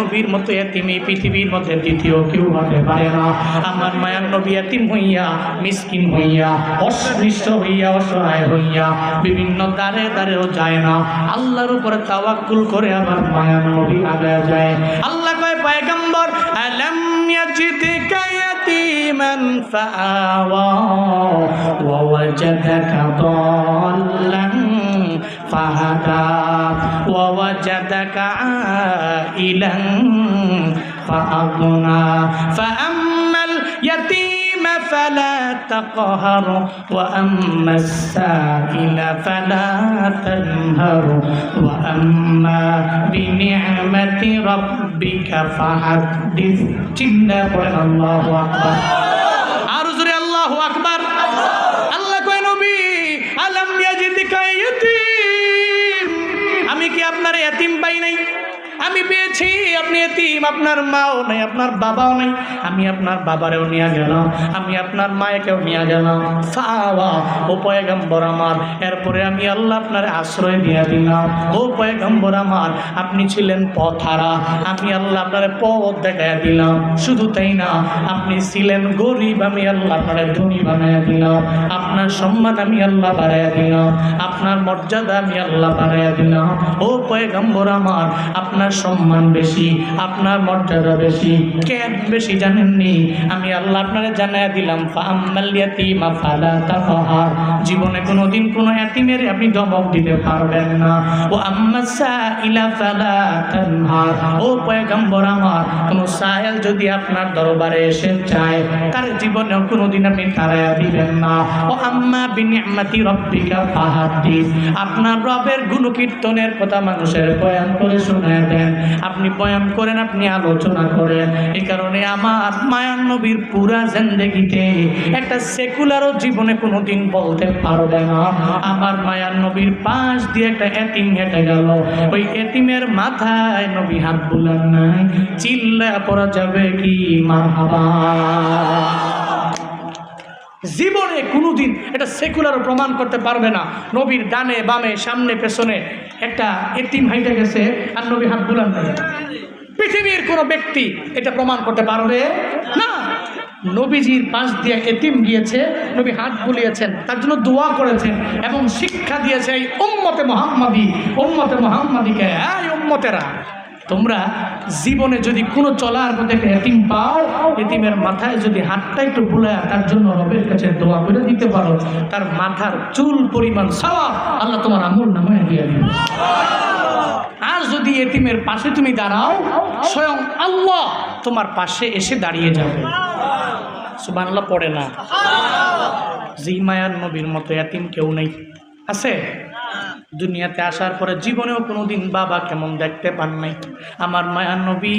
নবীর মতো এতিম এই পৃথিবীর মধ্যে দ্বিতীয় কেউ হতে পারে না। আমার মায়ার নবী এতিম হইয়া, মিসকিন হইয়া অসৃষ্ট হইয়া, অসহায় হইয়া, বিভিন্ন দ্বারে দ্বারেও যায় না। আল্লাহর উপরে তাওয়াক্কুল করে আমার মায়ার নবী আগে যায়। আল্লাহ কয়, পয়গম্বর, আলম ফাআওয়া, ওয়া ওয়াজাদাকা فهدى ووجدك عائلا فأغنى. فأما اليتيم فلا تقهر وأما السائل فلا تنهر. وأما بنعمة ربك فحدث. جنة الله أكبر. আপনার এতিম পাই নাই। আমি পেয়েছি, আপনি এতিম, আপনার মাও নাই, আপনার বাবাও নাই, আমি আপনার বাবারেও নিয়ে গেলাম, আমি আপনার মায়েকেও নিয়ে গেলাম। ফাওয়া, ও পয়গম্বর আমার, এরপরে আমি আল্লাহ আপনার আশ্রয় নিয়ে দিলাম। ও পয়গম্বর আমার, আপনি ছিলেন পথারা, আমি আল্লাহ আপনার পথ দেখাইয়া দিলাম। শুধু তাই না, আপনি ছিলেন গরিব, আমি আল্লাহ আপনার ধনী বানাইয়া দিলাম। আপনার সম্মান আমি আল্লাহ বাড়াইয়া দিলাম। আপনার মর্যাদা আমি আল্লাহ বাড়াইয়া দিলাম। ও পয়গম্বর আমার, আপনার সম্মান বেশি, আপনার মর্যাদা বেশি কেন বেশি জানেননি? আমি আল্লাহ আপনারা জানাইয়া দিলাম জীবনে কোনোদিন কোনো এতিমের আপনি ধমক দিতে পারবেন না। ও আম্মা সাইলা ফালা তানহার। ও পয়গম্বর আমার, কোনো সায়েল যদি আপনার দরবারে এসে চায় তার জীবনেও কোনোদিন আপনি তারাইয়া দিবেন না। ও আম্মা বিনিয়ামাতি রব্বিকা ফাহাদ্দিস। আপনার রবের গুণকীর্তনের কথা মানুষের বয়ান করে শোনায় দেন। আপনি বয়ান করেন, আপনি আলোচনা করেন। এই কারণে আমার মায়ান নবীর পুরা জিন্দেগিতে একটা সেকুলারও জীবনে কোনোদিন বলতে পারবে না। আমার মায়ান নবীর পাশ দিয়ে একটা এতিম হেঁটে গেল। ওই এতিমের মাথায় নবী হাত বুলান নাই। চিল্লা পড়া যাবে কি মা জীবনে কোনোদিন এটা সেকুলার প্রমাণ করতে পারবে না। নবীর ডানে, বামে, সামনে, পেছনে একটা এতিম হাইটে গেছে আর নবী হাত বুলান পৃথিবীর কোনো ব্যক্তি এটা প্রমাণ করতে পারবে না। নবীজির পাশ দিয়ে এতিম গিয়েছে, নবী হাত বুলিয়েছেন, তার জন্য দোয়া করেছেন এবং শিক্ষা দিয়েছে এই উম্মতে মোহাম্মদী, উম্মতে মোহাম্মদীকে, এই উম্মতেরা। তোমরা জীবনে যদি কোনো চলার পথে এতিম পাও, এতিমের মাথায় যদি হাতটা একটু বুলায় তার জন্য রবের কাছে দোয়া করে দিতে পারো, তার মাথার চুল, পরিমাণ সওয়াব আল্লাহ তোমার আমল নামায় দিয়ে দিবে। আর যদি এতিমের পাশে তুমি দাঁড়াও, স্বয়ং আল্লাহ তোমার পাশে এসে দাঁড়িয়ে যাবে। সুবহানাল্লাহ, পড়ে না। জি মায়ার নবীর মতো এতিম কেউ নেই। আছে? দুনিয়াতে আসার পরে জীবনেও কোনোদিন বাবা কেমন দেখতে পান নাই। আমার মায়ার নবী,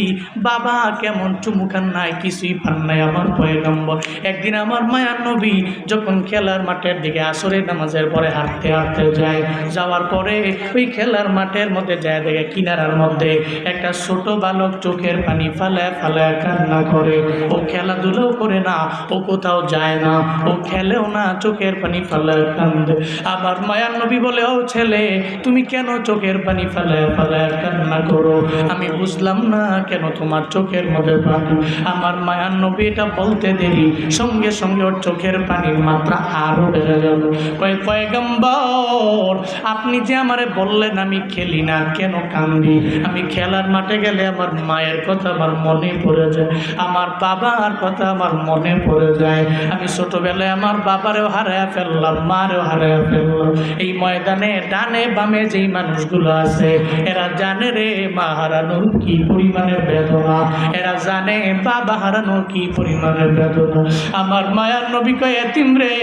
বাবা কেমন চুমুখান নাই, কিছুই পান নাই আমার পয়গম্বর। একদিন আমার মায়ার নবী যখন খেলার মাঠের দিকে আসরের নামাজের পরে হাঁটতে হাঁটতে যায়, যাওয়ার পরে ওই খেলার মাঠের মধ্যে যায় দেখে কিনারার মধ্যে একটা ছোট বালক চোখের পানি ফালায় ফালায় কান্না করে। ও খেলাধুলাও করে না, ও কোথাও যায় না, ও খেলেও না, চোখের পানি ফালায় কান্দে। আবার মায়ার নবী বলে, ও ছেলে, তুমি কেন চোখের পানি ফালায় ফালায় কান্না করো? আমি বুঝলাম না কেন তোমার চোখের মধ্যে পানি। আমার মায়ার নবী এটা বলতে দেরি, সঙ্গে সঙ্গে ওর চোখের পানির মাত্রা আরও বেড়ে গেল। কয়, পয়গম্বর, আপনি যে আমারে বললেন আমি খেলি না, কেন কান্দি? আমি খেলার মাঠে গেলে আমার মায়ের কথা আমার মনে পড়ে যায়। আমার বাবার কথা আমার মনে পড়ে যায়। আমি ছোটবেলায় আমার বাবারেও হারায় ফেললাম, মারেও হারায় ফেললাম। এই ময়দানে ডানে বামে যেই মানুষগুলো আছে, এরা জানে রে মা হারানোর কি পরিমাণের বেদনা? এরা জানে বাবা হারানোর কি পরিমাণের বেদনা? আমার মায়ার নবী কয়, এতিম রে,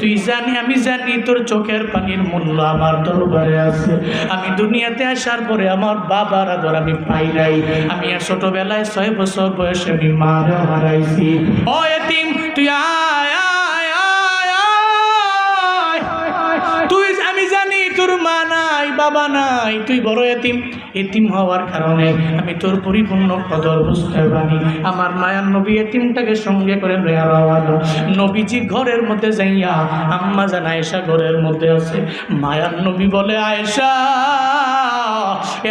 তুই জানি, আমি জানি তোর চোখের পানির মূল্য আমার দরবারে আছে। আমি দুনিয়াতে আসার পরে আমার বাবার আদর আমি পাই নাই। আমি আর ছোটবেলায় ছয় বছর বয়সে আমি মারে হারাইছি। ও এতিম, তুই আয়। বাবা নাই তুই বড় এতিম। এতিম হওয়ার কারণে আমি তোর পরিপূর্ণ কদর বুঝতে পারি। আমার মায়ার নবী এতিমটাকে সঙ্গে করে নবীজি ঘরের মধ্যে যাইয়া আম্মা জান আয়েশা ঘরের মধ্যে আছে। মায়ার নবী বলে, আয়েশা,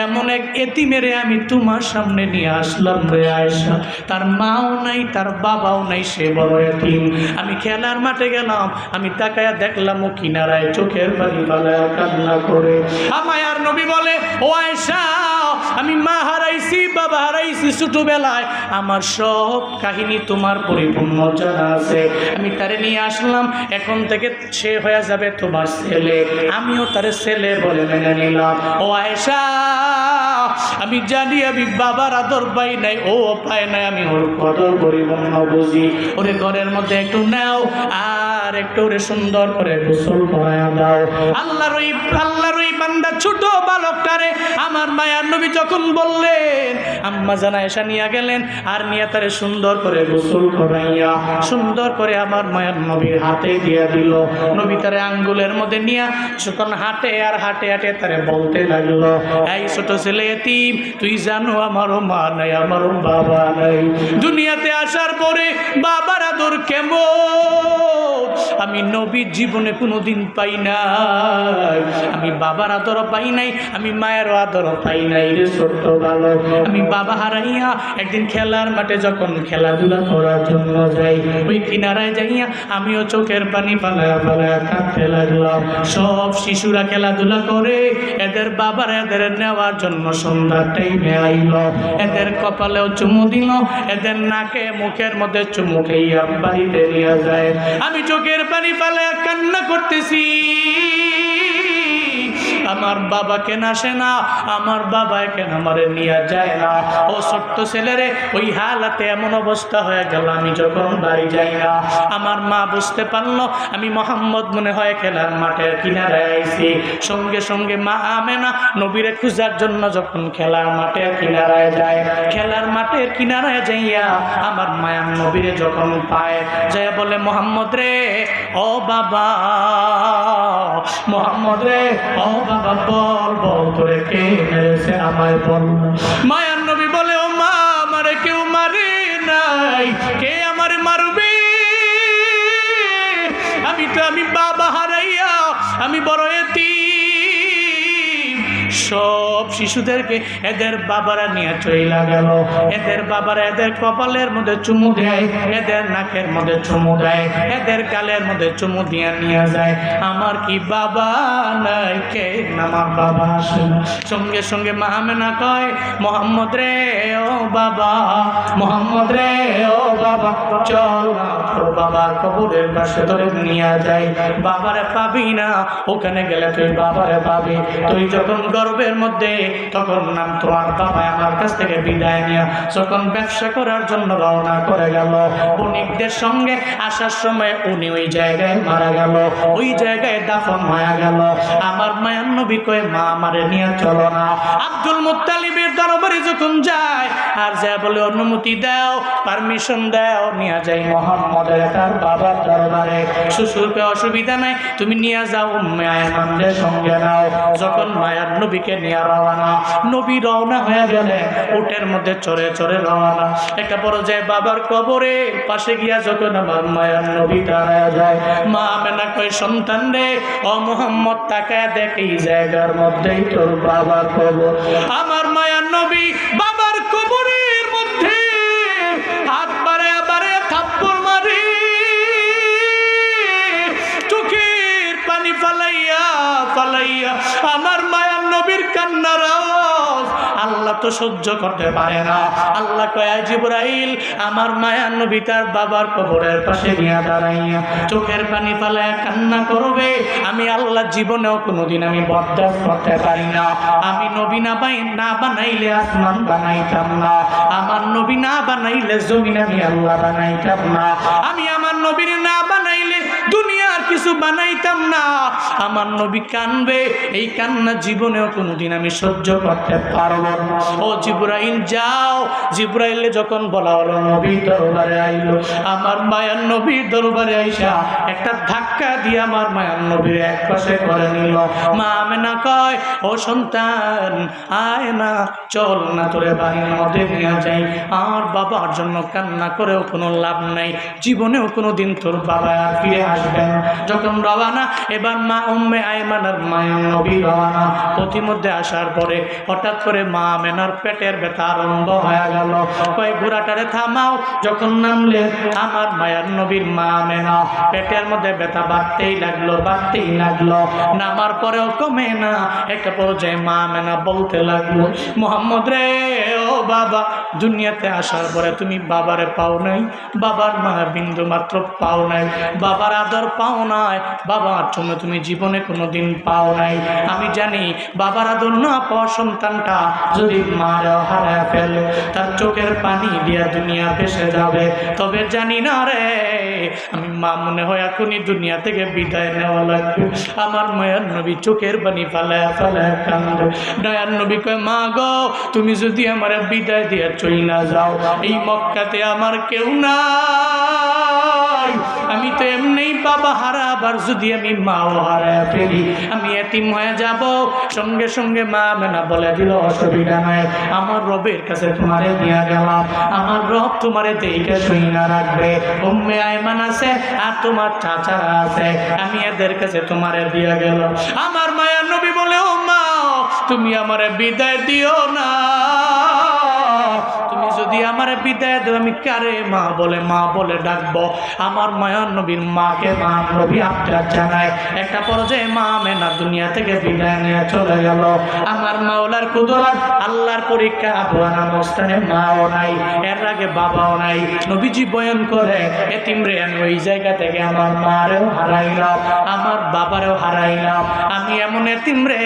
এমন এক এতিমেরে আমি তোমার সামনে নিয়ে আসলাম রে আয়সা তার মাও নাই, তার বাবাও নাই, সে বড় এতিম। আমি খেলার মাঠে গেলাম, আমি তাকায়া দেখলাম ও কিনারায় চোখের পালায় কান্না করে। আমায়ার নবী বলে, ও আয়সা আমি মা হারাইছি, বাবা হারাইছি ছোটবেলায়। আমার সব কাহিনী তোমার পরিপূর্ণ জানা আছে। আমি তারে নিয়ে আসলাম, এখন থেকে সে হয়ে যাবে তোমার ছেলে। আমিও তারে ছেলে বলে মেনে নিলাম। ও আয়েশা, আমি জানি আমি বাবার আদর পাই নাই, ও পায় নাই, আমি ওর কদর পরিপূর্ণ বুঝি। ওরে ঘরের মধ্যে একটু নাও, আর একটু ওরে সুন্দর করে গোসল করায় দাও। আল্লাহর ওই, আল্লাহর ওই বান্দা ছোট বালকটারে আমার মায়ার নবী যখন বললেন, আম্মা জানা এসা নিয়ে গেলেন, আর নিয়ে তারে সুন্দর করে গোসল করাইয়া, সুন্দর করে আমার মায়ার নবীর হাতে দিয়া দিল। নবী তারে আঙ্গুলের মধ্যে নিয়ে যখন হাঁটে আর হাঁটে হাঁটে তারে বলতে লাগল, এই ছোট ছেলে এতিম, তুই জানো আমারও মা নাই, আমারও বাবা নাই। দুনিয়াতে আসার পরে বাবার আদর কেমন? আমি নবীর জীবনে কোনোদিন পাই না আমি বাবার আদর পাই নাই, আমি মায়ের আদর পাই নাই রে ছোট্ট ভালো আমি বাবা হারাইয়া একদিন খেলার মাঠে যখন খেলাধুলা করার জন্য যাই, ওই কিনারায় যাইয়া আমিও চোখের পানি পালায়া পালায়া কাঁদতে লাগলাম। সব শিশুরা খেলাধুলা করে, এদের বাবার এদের নেওয়ার জন্য সন্ধ্যার টাইমে আইল। এদের কপালেও চুমু দিল, এদের নাকে মুখের মধ্যে চুমু খেয়ে বাড়িতে নিয়ে যায়। আমি চোখের পানি পালায়া কান্না করতেছি। আমার বাবা কেন আসে না? আমার বাবা কেন আমার নিয়ে যায় না? ও ছোট্ট ছেলেরে ওই হালাতে এমন অবস্থা হয়ে গেল, আমি যখন বাড়ি যাই না। আমার মা বুঝতে পারল, আমি মোহাম্মদ মনে হয় খেলার মাঠের কিনারে আইছি। সঙ্গে সঙ্গে মা আমে না নবীরে খুঁজার জন্য যখন খেলার মাঠের কিনারায় যায়, খেলার মাঠের কিনারায় যাইয়া আমার মায়ার নবীরে যখন পায় যায় বলে, মোহাম্মদ রে, ও বাবা, মোহাম্মদ রে, ও বাবা বল বল করে কে মেরেছে বল। মায়ার নবী বলে, ও মা, আমারে কেউ মারে নাই। কে আমারে মারবে? আমি তো, আমি বাবা হারাইয়া, আমি বড় এতিম। সব শিশুদেরকে এদের বাবারা নিয়ে চইলা গেল। এদের বাবারা এদের কপালের মধ্যে চুমু দেয়, এদের নাকের মধ্যে চুমু দেয়, এদের গালের মধ্যে চুমু দিয়ে নিয়ে যায়। আমার কি বাবা নাই? কে আমার বাবা। সঙ্গে সঙ্গে মাহামেনা কয়, মোহাম্মদ রে ও বাবা, মোহাম্মদ রে ও বাবা, চল তোর বাবার কবরের পাশে ধরে নিয়ে যায় বাবারে পাবি না, ওখানে গেলে তুই বাবারে পাবি। তুই যখন গর্বের মধ্যে তখন নাম তোমার বাবা আমার কাছ থেকে বিদায় নিয়ে যখন ব্যবসা করার জন্য রওনা করে গেল, বণিকদের সঙ্গে আসার সময় উনি ওই জায়গায় মারা গেল, ওই জায়গায় দাফন হয়ে গেল। আমার মায়ার নবী কয়ে, মা, আমারে নিয়ে চলো না। আব্দুল মুত্তালিবের দরবারে যখন যায়, আর যা বলে, অনুমতি দাও পারমিশন দাও, নিয়ে যাই মোহাম্মদের তার বাবার দরবারে। শ্বশুরকে অসুবিধা নাই, তুমি নিয়ে যাও মায়ের মানদের সঙ্গে নাও। যখন মায়ার নবীকে নিয়ে রওনা। নবী রওনা হয়ে গেলে উটের মধ্যে চড়ে চড়ে রওনা। একটা বড় যায় বাবার কবরে পাশে গিয়া যখন আমার মায়ার নবী দাঁড়ায় যায়, মা মেনা কয়, সন্তান রে, ও মোহাম্মদ, তাকায় দেখ জায়গার মধ্যেই তোর বাবার কবর। আমার মায়ার নবী বাবার কবরের মধ্যে হাত বাড়ে বাড়ে থাপ্পড় মারি। চোখের পানি ফালাইয়া ফালাইয়া আমার আল্লাহ তো সহ্য করতে পারে না। আল্লাহ কয়া আমার তার বাবার কবরের পাশে দাঁড়াইয়া চোখের পানি কান্না করবে। আমি আল্লাহ জীবনেও কোনোদিন আমি বরদাস্ত করতে পারি না। আমি নবী না বাই, না বানাইলে আসমান বানাইতাম না। আমার নবী না বানাইলে জমিন আমি আল্লাহ বানাইতাম না। আমি আমার নবীর না দুনিয়ার কিছু বানাইতাম না। আমার নবী কানবে, এই কান্না জীবনেও কোনোদিন আমি সহ্য করতে পারব না। ও জিব্রাইল, যাও। জিব্রাইলে যখন বলা হলো, নবী দরবারে আইলো। আমার মায়ার নবী দরবারে আইসা একটা ধাক্কা দিয়ে আমার মায়ার নবীর এক পাশে করে নিল। মা আমেনা কয়, ও সন্তান, আয় না, চল না তোরে বাড়ির মধ্যে নিয়ে যাই। আর বাবার জন্য কান্না করেও কোনো লাভ নাই। জীবনেও কোনো দিন তোর বাবা আর ফিরে আসবে না। যখন রওয়ানা এবার মা উম্মে আয়মানার মায়ের নবী রওয়ানা। আসার পরে হঠাৎ করে মা মেনার পেটের ব্যথা আরম্ভ হয়ে গেল। কয় থামাও। যখন নামলে আমার মায়ের নবীর মা মেনা পেটের মধ্যে ব্যথা বাড়তেই লাগল বাড়তেই লাগল। নামার পরেও কমে না। একটা পর্যায়ে মা মেনা বলতে লাগল, মোহাম্মদ রে, ও বাবা দুনিয়াতে আসার পরে তুমি বাবারে পাও নাই, বাবার মা বিন্দু মাত্র পাও নাই, বাবার আদর পাও নাই, বাবার জন্য তুমি জীবনে কোনো দিন পাও নাই। আমি জানি বাবার আদর না পাওয়া সন্তানটা যদি মারা হারায় ফেলে, তার চোখের পানি দিয়া দুনিয়া ভেসে যাবে। তবে জানি না রে, আমি মা মনে হয় এখনই দুনিয়া থেকে বিদায় নেওয়া লাগবে। আমার মায়ের নবী চোখের পানি ফালায় ফালায় কান্দে। দয়ার নবী কয়, মা গো, তুমি যদি আমার বিদায় দিয়ে চই না যাও। এই মক্কাতে আমার কেউ নাই। আমি তো এমনি বাবা হারা, আবার যদি আমি মাও হারায় ফেলি, আমি এতিম হয়ে যাব। সঙ্গে সঙ্গে মা মেনা বলে দিল, অসুবিধা নাই, আমার রবের কাছে তোমারে দিয়া গেলাম। আমার রব তোমারে দেখে শুই না রাখবে। উম্মে আয়মান আছে আর তোমার চাচারা আছে। আমি এদের কাছে তোমারে দিয়া গেল আমার মায়ের নবী বলে ও মা তুমি আমারে বিদায় দিও না। যদি আমার বিদায় দেও, আমি কারে মা বলে মা বলে ডাকবো? আমার মায়ার নবীর মাকে মা নবী আপনার জানায়। একটা পর্যায়ে মা মেনা দুনিয়া থেকে বিদায় নিয়ে চলে গেল। আমার মাওলার কুদরত, আল্লাহর পরীক্ষা আদোয়ানা মস্তানে মাও নাই, এর আগে বাবাও নাই। নবীজি বয়ন করে, এতিম রে আমি ওই জায়গা থেকে আমার মারেও হারাইলাম আমার বাবারেও হারাইলাম আমি এমন এতিম রে,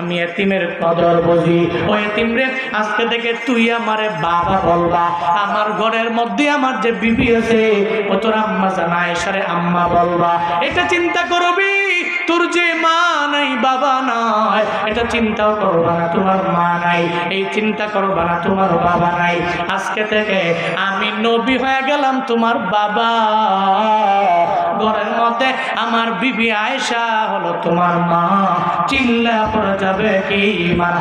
আমি এতিমের কদর বুঝি। ও এতিম রে, আজকে থেকে তুই আমারে বাবা বলবা, আমার ঘরের মধ্যে আমার যে বিবি আছে, ও তোর আম্মা আম্মা বলবা, এটা চিন্তা করবি? তোর যে মা নাই, বাবা নাই, এটা চিন্তাও করবা না, তোমার মা নাই, এই চিন্তা করবা না, তোমার বাবা নাই। আজকে থেকে আমি নবী হয়ে গেলাম তোমার বাবা। ঘরের মধ্যে আমার বিবি আয়সা হলো তোমার মা। চিল্লা পড়ে যাবে কি মার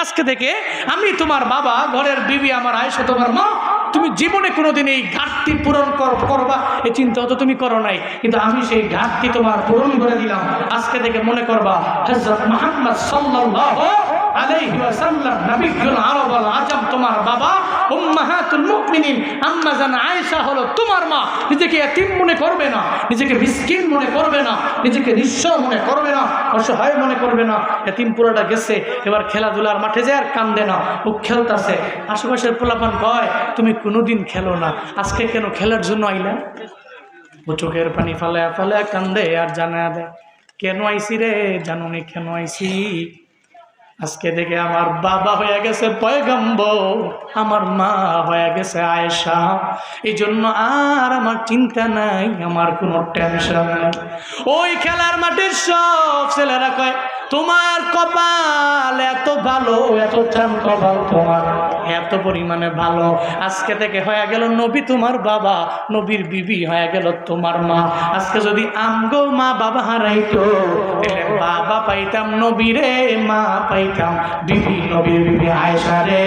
আজকে থেকে আমি তোমার বাবা, ঘরের বিবি আমার আয়স তোমার মা, তুমি জীবনে কোনোদিন এই ঘাটতি পূরণ কর- করবা, এই চিন্তা তো তুমি করো নাই। কিন্তু আমি সেই ঘাটতি তোমার পূরণ করে দিলাম। আজকে থেকে মনে করবা হজরত মোহাম্মদ সাল্লাল্লাহু তোমার বাবা হলো তোমার মা। নিজেকে এতিম মনে করবে না, নিজেকে মনে করবে না, নিজেকে মনে করবে না মনে করবে না। এতিম পুরোটা গেছে, এবার খেলাধুলার মাঠে যে আর কান্দে না ও খেলতাছে। আশেপাশের পোলাপান কয়, তুমি কোনোদিন খেলো না, আজকে কেন খেলার জন্য আইলা? ও চোখের পানি ফালে ফালে কান্দে আর জানা দেয়, কেন আইসি রে? জানো কেন আইসি? আজকে দেখে আমার বাবা হয়ে গেছে পয়গম্ব আমার মা হয়ে গেছে আয়েশা। এই জন্য আর আমার চিন্তা নাই, আমার কোনো টেনশন নাই। ওই খেলার মাঠের সব ছেলেরা কয় তোমার কপাল এত ভালো, এত চান কপাল তোমার। এত পরিমাণে ভালো। আজকে থেকে হয়ে গেল নবী তোমার বাবা, নবীর বিবি হয়ে গেল তোমার মা। আজকে যদি আমগো মা বাবা হারাইতো বাবা পাইতাম নবীরে, মা পাইতাম বিবি, নবীর বিবি আয়সা রে।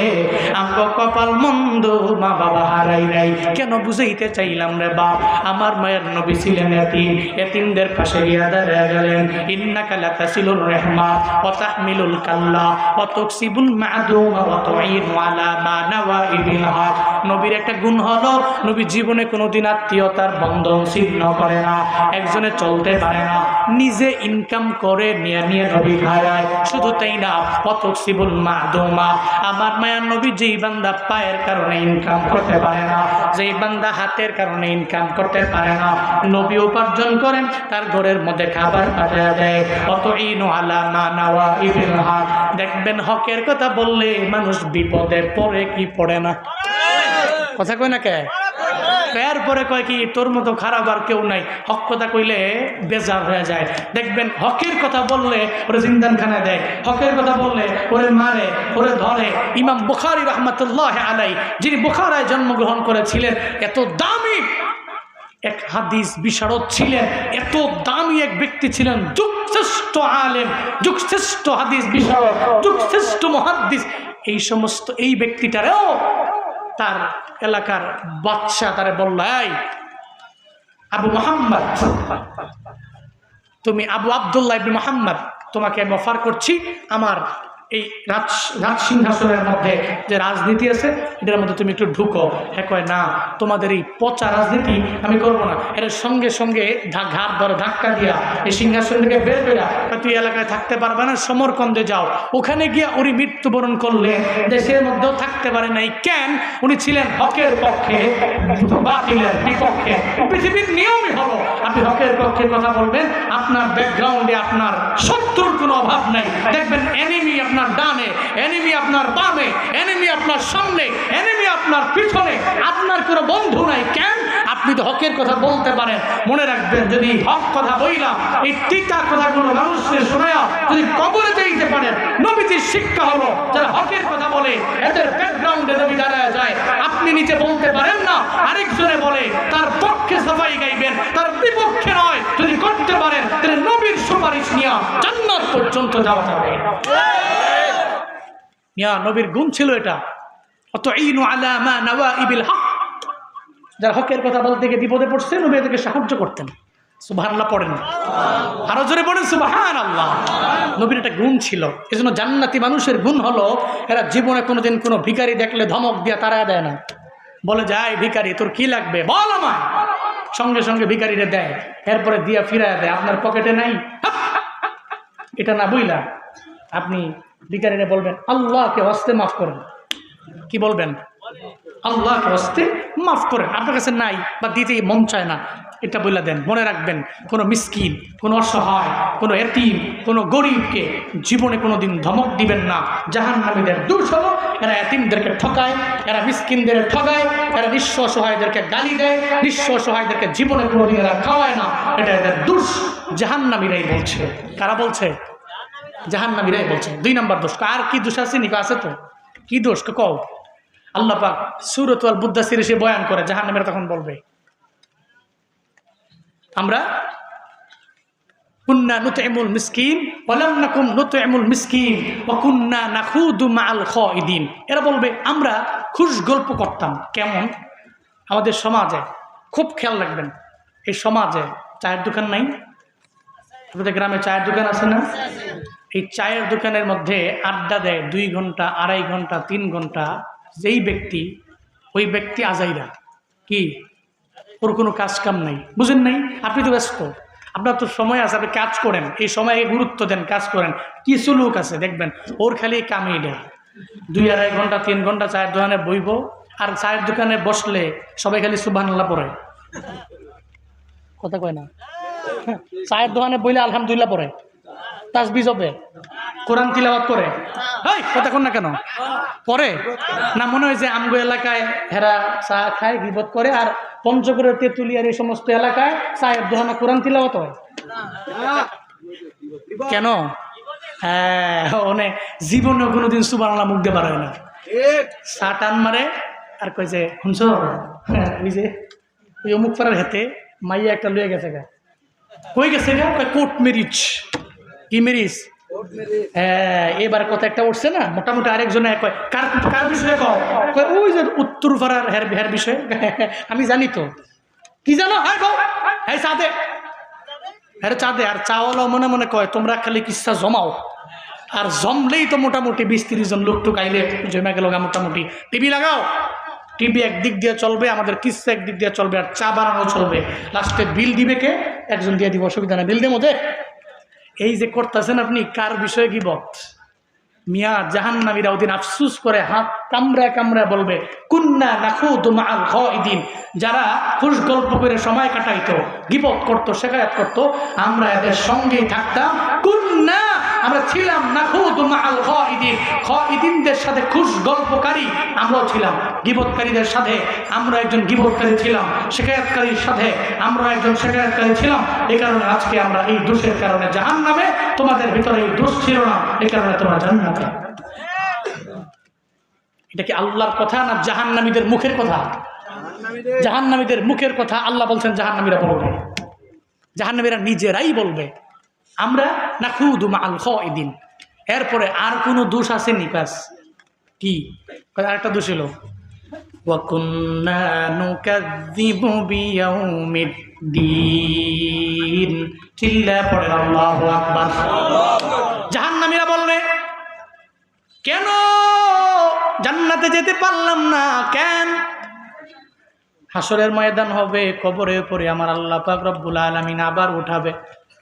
আমগো কপাল মন্দ মা বাবা হারাই নাই। কেন বুঝাইতে চাইলাম রে বাপ? আমার মায়ের নবী ছিলেন এতিম। এতিমদের পাশে গিয়া দাঁড়িয়ে গেলেন। ইন্নাকা লাতাসিলুর রহমা ওয়া তাহমিলুল কাল্লা ওয়া তুকসিবুল মা'দুমা ওয়া তুঈনু আলা মা নাওয়াইবিল নবীর একটা গুণ হলো, নবী জীবনে কোনোদিন আত্মীয়তার বন্ধন ছিন্ন করে না, একজনে চলতে পারে না, নিজে ইনকাম করে নিয়ে নিয়ে নবী খায় শুধু তাই না অতসিবুল মাদুমা, আমার মায়ার নবী যেই বান্দা পায়ের কারণে ইনকাম করতে পারে না, যেই বান্দা হাতের কারণে ইনকাম করতে পারে না, নবী উপার্জন করেন, তার ঘরের মধ্যে খাবার পাঠিয়ে দেয়। অত ইনু আলা দেখবেন হকের কথা বললে মানুষ বিপদে পড়ে কি পড়ে না। কথা কয় না কে? এরপরে কয় কি, তোর মতো খারাপ আর কেউ নাই। হক কথা কইলে বেজার হয়ে যায়। দেখবেন হকের কথা বললে ওরে জিন্দানখানায় দেয়। হকের কথা বললে ওরে মারে, ওরে ধরে। ইমাম বুখারি রহমতুল্লাহ আলাই যিনি বুখারায় জন্মগ্রহণ করেছিলেন, এত দামি এক হাদিস বিশারদ ছিলেন, এত দামি এক ব্যক্তি ছিলেন, যুগশ্রেষ্ঠ আলেম, যুগশ্রেষ্ঠ হাদিস বিশারদ, যুগশ্রেষ্ঠ মহাদ্দিস। এই সমস্ত এই ব্যক্তিটারেও তার এলাকার বাদশাহ তারে বলল, এই, আবু মোহাম্মদ, তুমি আবু আবদুল্লাহ মোহাম্মদ, তোমাকে আমি অফার করছি, আমার এই রাজ রাজ সিংহাসনের মধ্যে যে রাজনীতি আছে এটার মধ্যে তুমি একটু ঢুকো। হ্যাঁ কয়, না, তোমাদের এই পচা রাজনীতি আমি করব না। এর সঙ্গে সঙ্গে ঘাট ধরে ধাক্কা দিয়া এই সিংহাসন থেকে বের করে তুই এলাকায় থাকতে পারবে না, সমরকন্দে যাও। ওখানে গিয়া উনি মৃত্যুবরণ করলে, দেশের মধ্যেও থাকতে পারে নাই। কেন? উনি ছিলেন হকের পক্ষে বাতিলের বিপক্ষে। পৃথিবীর নিয়মই হলো আপনি হকের পক্ষে কথা বলবেন, আপনার ব্যাকগ্রাউন্ডে আপনার শত্রুর কোনো অভাব নাই। দেখবেন এনিমি আপনার ডানে এনিমি আপনার বামে এনিমি আপনার সামনে এনিমি আপনার পিছনে, আপনার কোনো বন্ধু নাই। কেন? আপনি তো হকের কথা বলতে পারেন। মনে রাখবেন, যদি হক কথা বইলাম এই টিকা কথাগুলো মানুষকে শোনায়া যদি কবরে দিতে পারেন, নবীজির শিক্ষা হলো, যারা হকের কথা বলে, এদের ব্যাকগ্রাউন্ডে নবী দাঁড়ায় যায়, আপনি নিচে বলতে পারেন না, আরেকজনে বলে, তার পক্ষে সবাই গাইবেন, তার বিপক্ষে নয়। যদি করতে পারেন, তাহলে নবীর সুপারিশ নিয়ে জান্নাত পর্যন্ত যাওয়া যাবে। মিয়া নবীর গুণ ছিল এটা। অত ইনু আলামা নওয়া ইবিল হক। যারা হকের কথা বলতে গিয়ে বিপদে পড়ছে, নবী এদেরকে সাহায্য করতেন। আল্লাহ পড়েন। আরও জোরে পড়েন সুবাহান আল্লাহ নবীর একটা গুণ ছিল। এজন্য জান্নাতি মানুষের গুণ হলো, এরা জীবনে কোনোদিন কোনো ভিখারি দেখলে ধমক দিয়া তারা দেয় না। বলে যায় ভিখারি, তোর কি লাগবে? বল আমায়। সঙ্গে সঙ্গে ভিখারিরে দেয়, এরপরে দিয়া ফিরায় দেয়, আপনার পকেটে নাই? এটা না বুঝলা আপনি ভিকারিরে বলবেন, আল্লাহকে হস্তে মাফ করেন। কি বলবেন? আল্লাহকে হস্তে মাফ করেন। আপনার কাছে নাই বা দিতেই মন চায় না। এটা বলে দেন, মনে রাখবেন, কোনো মিসকিন, কোনো অসহায়, কোনো এতিম, কোনো গরিবকে জীবনে কোনো দিন ধমক দিবেন না। জাহান নামীদের দূর হলো, এরা এতিমদেরকে ঠকায়, এরা মিসকিনদের ঠকায়, এরা নিঃস্ব অসহায়দেরকে গালি দেয়, নিঃস্ব অসহায়দেরকে জীবনে কোনো দিন এরা খাওয়ায় না। এটা এদের দুষ, জাহান্নামীরাই বলছে। কারা বলছে? জাহান্নামীরাই বলছে। দুই নম্বর দোষ আর কি দোষ আছে? নিকা আছে তো? কি দোষ? কও। আল্লাহ পাক সুরত আল বুদ্দাসির এসে বয়ান করে, জাহান্নামের তখন বলবে। আমরা কুন্না নুতইমুল মিসকিন, ওয়ালাম নাকুম নুতইমুল মিসকিন, ওয়া কুন্না নাখুদু মাআল খাইদিন এরা বলবে, আমরা খুশ গল্প করতাম। কেমন? আমাদের সমাজে খুব খেয়াল রাখবেন, এই সমাজে চায়ের দোকান নাই? আপনাদের গ্রামে চায়ের দোকান আছে না? এই চায়ের দোকানের মধ্যে আড্ডা দেয় দুই ঘণ্টা, আড়াই ঘণ্টা, তিন ঘণ্টা, যেই ব্যক্তি, ওই ব্যক্তি আজাইরা। কি? ওর কোনো কাজ কাম নাই। বুঝেন নাই? আপনি তো ব্যস্ত। আপনার তো সময় আছে, আপনি কাজ করেন। এই সময়ে গুরুত্ব দেন, কাজ করেন। কিছু লোক আছে, দেখবেন, ওর খালি কামেই দেয়। দুই আড়াই ঘণ্টা, তিন ঘণ্টা চায়ের দোকানে বইব, আর চায়ের দোকানে বসলে সবাই খালি সুবাহান্লাহ পরে কথা কয় না। চায়ের দোকানে বইলে আলহামদুলিল্লাহ পড়ে। তাসবি জপে। কোরআন তিলাবাত করে। কথা কন না কেন? পরে। না মনে হয় যে আমগো এলাকায় হেরা চা খায় গিবত করে আর পঞ্চগড়ের তেঁতুলিয়ার এই সমস্ত এলাকায় চায়ের দোকানে কোরআন তিলাবাত হয়। কেন? হ্যাঁ ওনে জীবনে কোনোদিন সুবান মুখ দিয়ে পারে না। চা টান মারে আর কই যে শুনছ? হ্যাঁ, ওই যে ওই অমুক পাড়ার হেতে মাইয়া একটা লয়ে গেছে গা। কই গেছে গা? কোর্ট মেরিজ কি মেরিজ হ্যাঁ এবার কথা একটা উঠছে না? মোটামুটি আরেকজনে কয়, কার কার বিষয়ে ওই যে উত্তর পাড়ার হের হের বিষয়ে। আমি জানি তো। কি জানো? হ্যাঁ কও হ্যাঁ চা দে হ্যাঁ চা আর চাওয়ালো মনে মনে কয়, তোমরা খালি কিসা জমাও। আর জমলেই তো মোটামুটি বিশ তিরিশ জন লোক টুকাইলে জমে গেল মোটামুটি। টিভি লাগাও। টিভি একদিক দিয়ে চলবে, আমাদের কিস্সা একদিক দিয়ে চলবে, আর চা বানানো চলবে। লাস্টে বিল দিবে কে? একজন দিয়ে দিব, অসুবিধা নেই। বিল দেবো দে এই যে করতেছেন আপনি, কার বিষয়ে কি বত মিয়া জাহান্নামীরা ওদিন আফসুস করে হাত কামড়ায় কামড়ায় বলবে, কুন্না নাখু দুমাল দিন যারা খুশ গল্প করে সময় কাটাইতো, গিবত করতো, শেখায়াত করতো, আমরা এদের সঙ্গেই থাকতাম। কুন্না আমরা ছিলাম নাখুদ মাল দিন দিনদের সাথে খুশ গল্পকারী আমরাও ছিলাম। গিবতকারীদের সাথে আমরা একজন গিবতকারী ছিলাম। শেখায়াতকারীর সাথে আমরা একজন শেখায়াতকারী ছিলাম। এই কারণে আজকে আমরা এই দোষের কারণে জাহান নামে তোমাদের ভিতরে এই দোষ ছিল না। এই কারণে তোমরা জান্নাতে। এটা কি আল্লাহর কথা না জাহান্নামীদের মুখের কথা? জাহান্নামীদের মুখের কথা আল্লাহ বলছেন জাহান্নামীরা বলবে। জাহান্নামীরা নিজেরাই বলবে। আমরা না খুদু মা আল খদিন এরপরে আর কোনো দোষ আছে নিপাস কি? আরেকটা দোষ হলো। জাহান্নামীরা বলবে, কেন জান্নাতে যেতে পারলাম না? কেন? হাসরের ময়দান হবে, কবরে পরে আমার আল্লাহ পাক রব্বুল আলমিন আবার উঠাবে।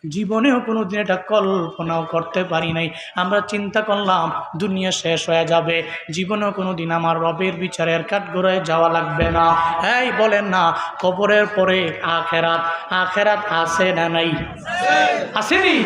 জীবনেও কোনো দিন এটা কল্পনাও করতে পারি নাই। আমরা চিন্তা করলাম, দুনিয়া শেষ হয়ে যাবে। জীবনেও কোনো দিন আমার রবের বিচারের কাঠগোড়ায় যাওয়া লাগবে না। এই বলেন না, কবরের পরে আখেরাত আখেরাত আছে না নাই? আসেনি?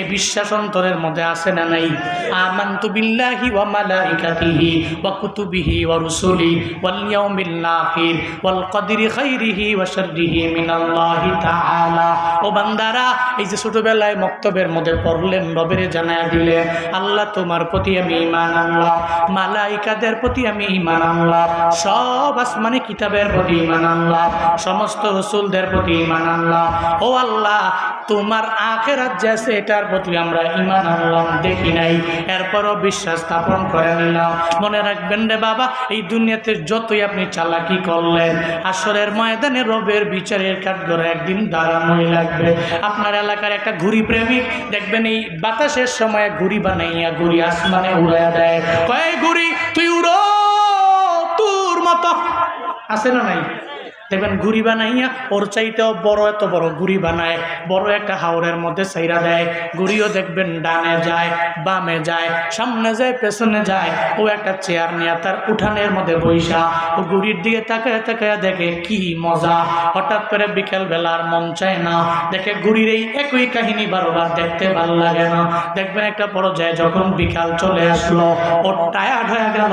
এ বিশ্বাস অন্তরের মধ্যে আছে না নাই? আমান্তু বিল্লাহি ওয়া মালাইকাতিহি ওয়া কুতুবিহি ওয়া রুসুলি ওয়াল ইয়াউমিল আখির ওয়াল কদরি খাইরিহি ওয়া শাররিহি মিনাল্লাহি তাআলা। ও বান্দারা যে ছোটবেলায় মক্তবের মধ্যে পড়লেন, রবের জানায় দিলে, আল্লাহ তোমার প্রতি আমি ইমান আনলাম, মালাইকাদের প্রতি আমি ইমান আনলাম, সব আসমানি কিতাবের প্রতি ইমান আনলাম, সমস্ত রসুলদের প্রতি ইমান আনলাম। ও আল্লাহ তোমার আখেরাত যে আছে, এটার প্রতি আমরা ইমান আনলাম, দেখি নাই। এরপরও বিশ্বাস স্থাপন করে নিলাম। মনে রাখবেন রে বাবা, এই দুনিয়াতে যতই আপনি চালাকি করলেন, আসরের ময়দানে রবের বিচারের কাঠগড়ে একদিন দাঁড়ানোই লাগবে। আপনার এলাকার একটা ঘুড়ি প্রেমিক, দেখবেন এই বাতাসের সময় ঘুড়ি বানাইয়া ঘুড়ি আসমানে উড়াইয়া দেয়। কয় ঘুড়ি, তুই উড়ো, তোর মতো। আছে না নাই? দেখবেন ঘুড়ি বানাইয়া ওর চাইতেও বড়, এত বড় ঘুড়ি বানায়। বড় একটা হাওড়ের মধ্যে সাইরা দেয়। ঘুড়িও দেখবেন ডানে যায়, বামে যায়, সামনে যায়, পেছনে যায়। ও একটা চেয়ার নিয়ে তার উঠানের মধ্যে বৈশা ও ঘুড়ির দিকে তাকায় তাকায় দেখে কি মজা। হঠাৎ করে বিকেল বেলার মন চায় না। দেখে ঘুড়ির এই একই কাহিনী বারবার দেখতে ভালো লাগে না। দেখবেন একটা পর্যায়ে যখন বিকাল চলে আসলো, ও টায়ার্ড হয়ে গেল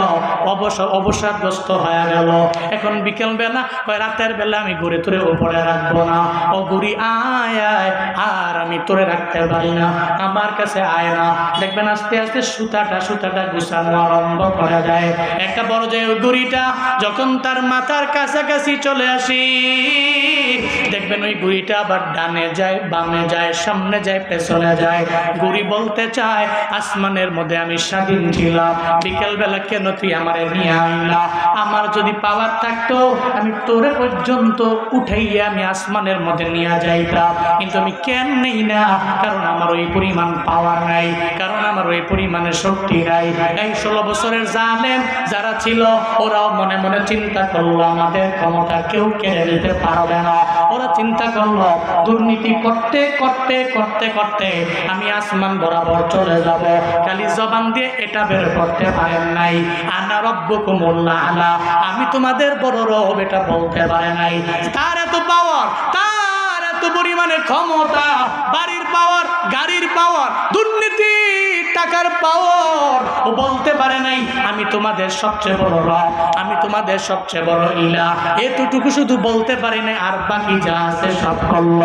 অবসর অবসাদগ্রস্ত হয়ে গেল। এখন বিকেল বেলা কয় রাতের বেলা আমি ঘুরে তুরে ওপরে রাখব না। ও ঘুরি আয় আয়, আর আমি তোরে রাখতে পারি না। আমার কাছে আয় না। দেখবেন আস্তে আস্তে সুতাটা সুতাটা গুছানো আরম্ভ করা যায়। একটা বড় যে ঘুরিটা ঘুড়িটা যখন তার মাথার কাছাকাছি চলে আসি দেখবেন ওই ঘুড়িটা আবার ডানে যায়, বামে যায়, সামনে যায়, পেছনে যায়। ঘুড়ি বলতে চায়, আসমানের মধ্যে আমি স্বাধীন ছিলাম। বিকেলবেলা কেন তুই আমার নিয়ে আনলা আমার যদি পাওয়ার থাকতো, আমি তোরে পর্যন্ত উঠাইয়া আমি আসমানের মধ্যে নিয়ে যাইতাম। কিন্তু আমি কেন নেই না? কারণ আমার ওই পরিমাণ পাওয়ার নাই, কারণ আমার ওই পরিমাণে শক্তি নাই। এই ষোলো বছরের জানেন যারা ছিল, ওরাও মনে মনে চিন্তা করল, আমাদের ক্ষমতা কেউ কেড়ে নিতে পারবে না। ওরা চিন্তা করল, দুর্নীতি করতে করতে করতে করতে আমি আসমান বরাবর চলে যাব। খালি জবান দিয়ে এটা বের করতে পারেন নাই। আনা রব্বকুমুল্লাহ আলা। আমি তোমাদের বড় রব, এটা বলতে পারে নাই। তার এত পাওয়ার তার এত পরিমাণে ক্ষমতা, বাড়ির পাওয়ার গাড়ির পাওয়ার দুর্নীতি টাকার পাওয়ার ও বলতে পারে নাই, আমি তোমাদের সবচেয়ে বড় রব, আমি তোমাদের সবচেয়ে বড় ইলা এতটুকু শুধু বলতে পারি না আর বাকি যা আছে সব করল।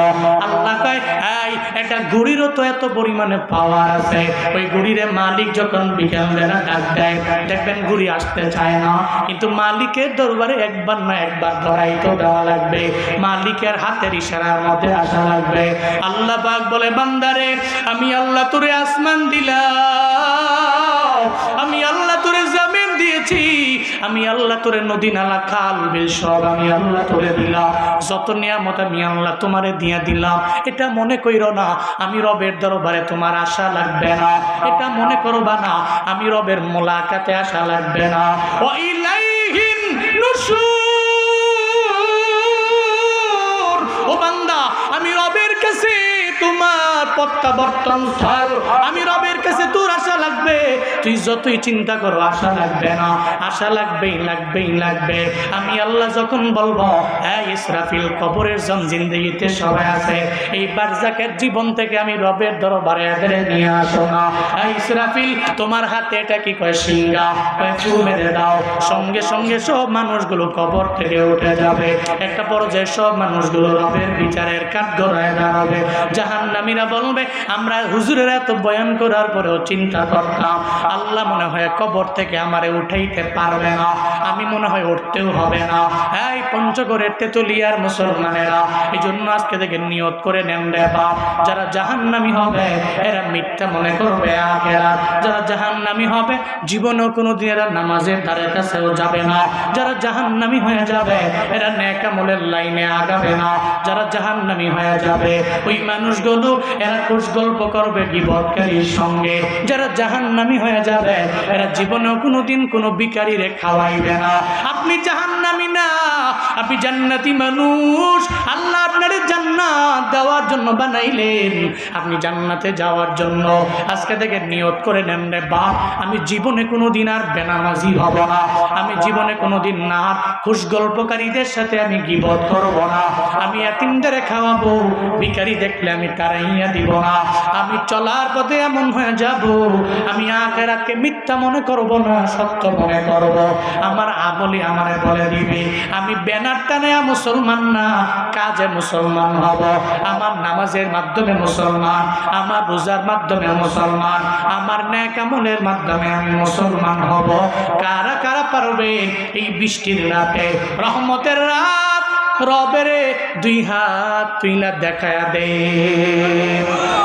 আল্লাহ কয়, এই, একটা ঘুড়িরও তো এত পরিমাণে পাওয়ার আছে। ওই ঘুড়িরে মালিক যখন বিকেল বেলা ডাক দেয়, দেখবেন ঘুড়ি আসতে চায় না। কিন্তু মালিকের দরবারে একবার না একবার ধরাই তো দেওয়া লাগবে। মালিকের হাতের ইশারার মধ্যে আসা লাগবে। আল্লাহ পাক বলে, বান্দারে, আমি আল্লাহ তোরে আসমান দিলাম। আমি আল্লাহ তোরে জামিন দিয়েছি, আমি আল্লাহ তোরে নদী, নালা, খাল, বিল সব আমি আল্লাহ তোরে দিলাম। যত নিয়ামত আমি আল্লাহ তোমারে দিয়া দিলাম। এটা মনে কইর না, আমি রবের দরবারে তোমার আশা লাগবে না। এটা মনে করবা না, আমি রবের মোলাকাতে আশা লাগবে না। ও ইলাইহিন প্রত্যাবর্তন স্থল। আমি রবের কাছে তোর লাগবে তুই যতই চিন্তা করো, আশা লাগবে না। আশা লাগবেই লাগবেই, লাগবে। আমি আল্লাহ যখন বলব হ্যাঁ ইসরাফিল কবরের জন জিন্দগিতে সবাই আছে। এই বারজাকের জীবন থেকে আমি রবের দরবারে এদের নিয়ে আসো না। হ্যাঁ ইসরাফিল, তোমার হাতে এটা কি কয় সিঙ্গা কয় মেরে দাও। সঙ্গে সঙ্গে সব মানুষগুলো কবর থেকে উঠে যাবে। একটা পর্যায়ে সব মানুষগুলো রবের বিচারের কাঠগড়ায় দাঁড়াবে। জাহান্নামীরা বলবে, আমরা হুজুরের এত বয়ান করার পরেও চিন্তা করতে করতাম আল্লাহ মনে হয় কবর থেকে আমারে উঠাইতে পারবে না। আমি মনে হয় উঠতেও হবে না। এই পঞ্চগড়ের তেতুলিয়ার মুসলমানেরা এই জন্য আজকে থেকে নিয়ত করে নেন রে বাপ। যারা জাহান্নামি হবে, এরা মিথ্যা মনে করবে আখেরা যারা জাহান্নামি হবে, জীবনেও কোনো দিন এরা নামাজের ধারে কাছেও যাবে না। যারা জাহান্নামি হয়ে যাবে, এরা নেকামলের লাইনে আগাবে না। যারা জাহান্নামি হয়ে যাবে, ওই মানুষগুলো এরা কুশ গল্প করবে বিপদকারীর সঙ্গে। যারা জাহান্নামি হয়ে যাবে। এরা জীবনেও কোনোদিন কোনো বিকারীরে খাওয়াইবে না। আপনি জাহান্নামি না, আপনি জান্নাতি মানুষ। আল্লাহ আপনার জান্নাত দেওয়ার জন্য বানাইলেন। আপনি জান্নাতে যাওয়ার জন্য আজকে থেকে নিয়ত করে নেন রে বাপ, আমি জীবনে কোনো দিন আর বেনামাজি হব না। আমি জীবনে কোনো দিন না খুশ গল্পকারীদের সাথে আমি গিবত করব না। আমি এতিমদের খাওয়াবো, ভিখারি দেখলে আমি তারাইয়া দিব না। আমি চলার পথে এমন হয়ে যাব আমি আখেরাতকে মিথ্যা মনে করব না, সত্য মনে করব। আমার আমলি আমারে বলে দিবে, আমি ব্যানার টানে মুসলমান না, কাজে মুসলমান হব। আমার নামাজের মাধ্যমে মুসলমান, আমার রোজার মাধ্যমে মুসলমান, আমার ন্যাক আমলের মাধ্যমে আমি মুসলমান হব। কারা কারা পারবে এই বৃষ্টির রাতে? রহমতের রাত, রবেরে দুই হাত তুইলা দেখায়া দে।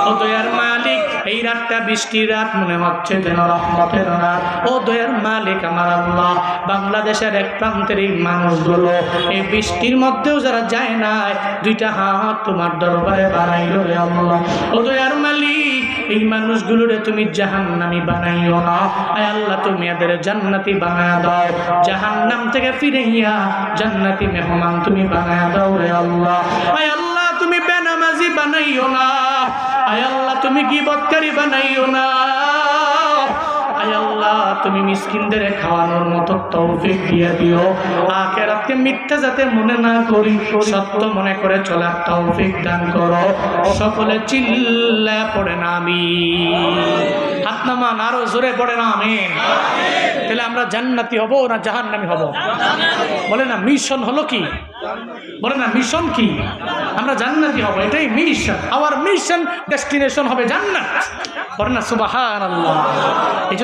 ও মালিক এই রাতটা বৃষ্টির রাত, মনে হচ্ছে যেন রহমতের রাত। ও দয়ার মালিক আমার আল্লাহ, বাংলাদেশের এক প্রান্তের এই মানুষগুলো, এই বৃষ্টির মধ্যেও যারা যায় নাই, দুইটা হাত তোমার দরবারে বানাইল রে আল্লাহ। ও দয়ার মালিক, এই মানুষগুলোরে তুমি জাহান্নামি বানাইও না। আয় আল্লাহ, তুমি এদের জান্নাতি বানায় দাও। জাহান্নাম থেকে ফিরে ইয়া জান্নাতি মেহমান তুমি বানায় দাও রে আল্লাহ। আয় আল্লাহ, তুমি বেনামাজি বানাইও না। আয় আল্লাহ তুমি গিবৎকারী বানাইও না। আল্লাহ, তুমি মিসকিনদের খাওয়ানোর মতো তৌফিক দিয়ে দিও। আখেরাতকে মিথ্যা যাতে মনে না করি, সত্য মনে করে চলার তৌফিক দান করো। সকলে চিল্লা পড়ে না আমি হাত নামান আরও জোরে পড়ে না আমি তাহলে আমরা জান্নাতি হব না জাহান্নামি হব? বলে না, মিশন হলো কি? বলে না, মিশন কি? আমরা জান্নাতি হব, এটাই মিশন। আওয়ার মিশন ডেস্টিনেশন হবে জান্নাত। বলে না সুবাহান আল্লাহ এই